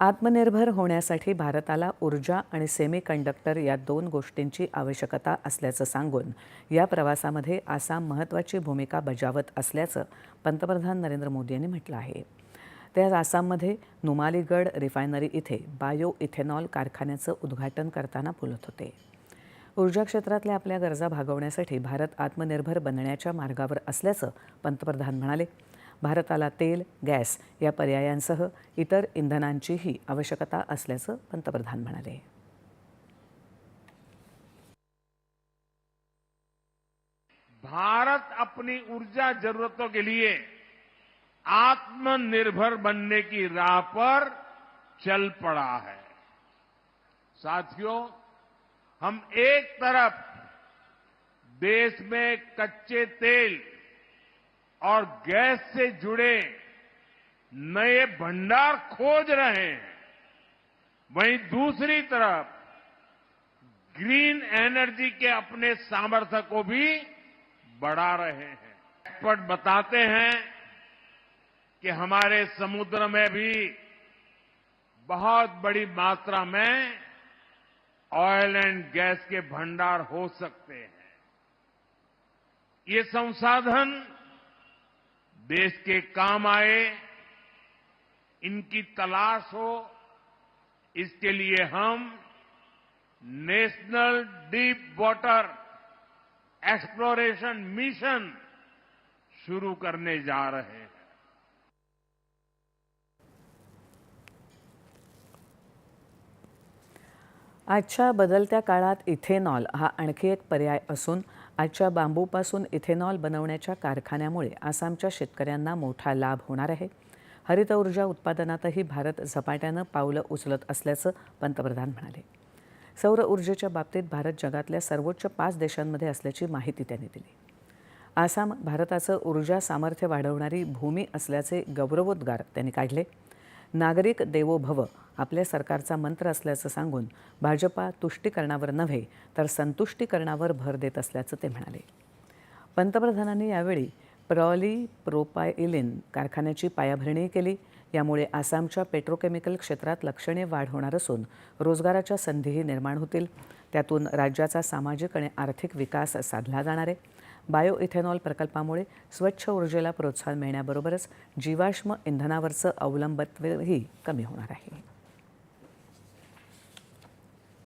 आत्मनिर्भर होण्यासाठी भारताला ऊर्जा आणि सेमी कंडक्टर या दोन गोष्टींची आवश्यकता असल्याचं सांगून या प्रवासामध्ये आसाम महत्त्वाची भूमिका बजावत असल्याचं पंतप्रधान नरेंद्र मोदी यांनी म्हटलं आहे. ते आज आसाममध्ये नुमालीगड रिफायनरी इथे बायो इथेनॉल कारखान्याचं उद्घाटन करताना बोलत होते. ऊर्जा क्षेत्रातल्या आपल्या गरजा भागवण्यासाठी भारत आत्मनिर्भर बनण्याच्या मार्गावर असल्याचं पंतप्रधान म्हणाले. भारताला तेल, गॅस या पर्यायांसह इतर इंधनांचीही आवश्यकता असल्याचं पंतप्रधान म्हणाले. भारत अपनी ऊर्जा जरूरतों के लिए आत्मनिर्भर बनने की राह पर चल पड़ा है। साथियों, हम एक तरफ़ देश में कच्चे तेल और गैस से जुड़े नए भंडार खोज रहे हैं। वहीं दूसरी तरफ़, ग्रीन एनर्जी के अपने सामर्थ्य को भी बढ़ा रहे हैं। एक्सपर्ट बताते हैं कि हमारे समुद्र में भी बहुत बड़ी मात्रा में ऑयल एंड गैस के भंडार हो सकते हैं। ये संसाधन देश के काम आए, इनकी तलाश हो, इसके लिए हम national deep water exploration mission शुरू करने जा रहे हैं। आजच्या बदलत्या काळात इथेनॉल हा आणखी एक पर्याय असून आजच्या बांबूपासून इथेनॉल बनवण्याच्या कारखान्यामुळे आसामच्या शेतकऱ्यांना मोठा लाभ होणार आहे. हरित ऊर्जा उत्पादनातही भारत झपाट्यानं पावलं उचलत असल्याचं पंतप्रधान म्हणाले. सौर ऊर्जेच्या बाबतीत भारत जगातल्या सर्वोच्च पाच देशांमध्ये असल्याची माहिती त्यांनी दिली. आसाम भारताचं ऊर्जा सामर्थ्य वाढवणारी भूमी असल्याचे गौरवोद्गार त्यांनी काढले. नागरिक देवो भव आपल्या सरकारचा मंत्र असल्याचं सांगून भाजपा तुष्टीकरणावर नव्हे तर संतुष्टीकरणावर भर देत असल्याचं ते म्हणाले. पंतप्रधानांनी यावेळी प्रॉली प्रोपायलिन कारखान्याची पायाभरणी केली. यामुळे आसामच्या पेट्रोकेमिकल क्षेत्रात लक्षणीय वाढ होणार असून रोजगाराच्या संधीही निर्माण होतील. त्यातून राज्याचा सामाजिक आणि आर्थिक विकास साधला जाणार आहे. बायो इथेनॉल प्रकल्पामुळे स्वच्छ ऊर्जेला प्रोत्साहन मिळण्याबरोबरच जीवाश्म इंधनावरचं अवलंबत्वही कमी होणार आहे.